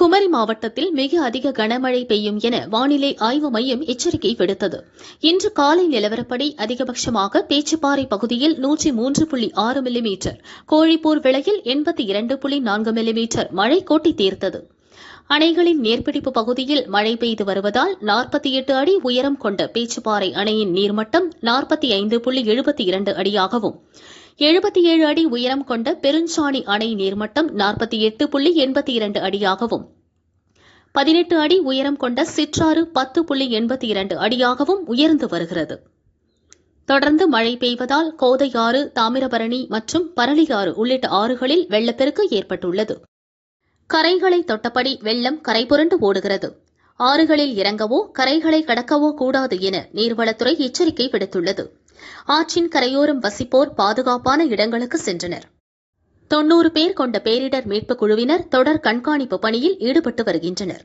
குமரி மாவட்டத்தில் மிக அதிக கனமழை பெய்யும் என வானிலை ஆய்வு மையம் எச்சரிக்கை விடுத்தது. இன்று காலை நிலவரப்படி அதிகபட்சமாக பேச்சுப்பாறை பகுதியில் நூற்றி மூன்று புள்ளி ஆறு மில்லிமீட்டர் கோழிப்பூர் விளையில் எண்பத்தி இரண்டு புள்ளி நான்கு மில்லிமீட்டர் மழை கொட்டி தீர்த்தது. அணைகளின் நீர்பிடிப்பு பகுதியில் மழை பெய்து வருவதால் நாற்பத்தி எட்டு அடி உயரம் கொண்ட பேச்சுப்பாறை அணையின் நீர்மட்டம் நாற்பத்தி ஐந்து புள்ளி எழுபத்தி இரண்டு அடியாகவும் எழுபத்தி ஏழு அடி உயரம் கொண்ட பெருஞ்சாணி அணை நீர்மட்டம் நாற்பத்தி எட்டு புள்ளி எண்பத்தி இரண்டு அடியாகவும் பதினெட்டு அடி உயரம் கொண்ட சிற்றாறு பத்து புள்ளி எண்பத்தி இரண்டு அடியாகவும் உயர்ந்து வருகிறது. தொடர்ந்து மழை பெய்வதால் கோதையாறு தாமிரபரணி மற்றும் பரளியாறு உள்ளிட்ட ஆறுகளில் வெள்ளப்பெருக்கு ஏற்பட்டுள்ளது. கரைகளை தொட்டபடி வெள்ளம் கரைபுரண்டு ஓடுகிறது. ஆறுகளில் இறங்கவோ கரைகளை கடக்கவோ கூடாது என நீர்வளத்துறை எச்சரிக்கை விடுத்துள்ளது. ஆற்றின் கரையோரம் வசிப்போர் பாதுகாப்பான இடங்களுக்கு சென்றனர். தொன்னூறு பேர் கொண்ட பேரிடர் மீட்புக் குழுவினர் தொடர் கண்காணிப்பு பணியில் ஈடுபட்டு வருகின்றனர்.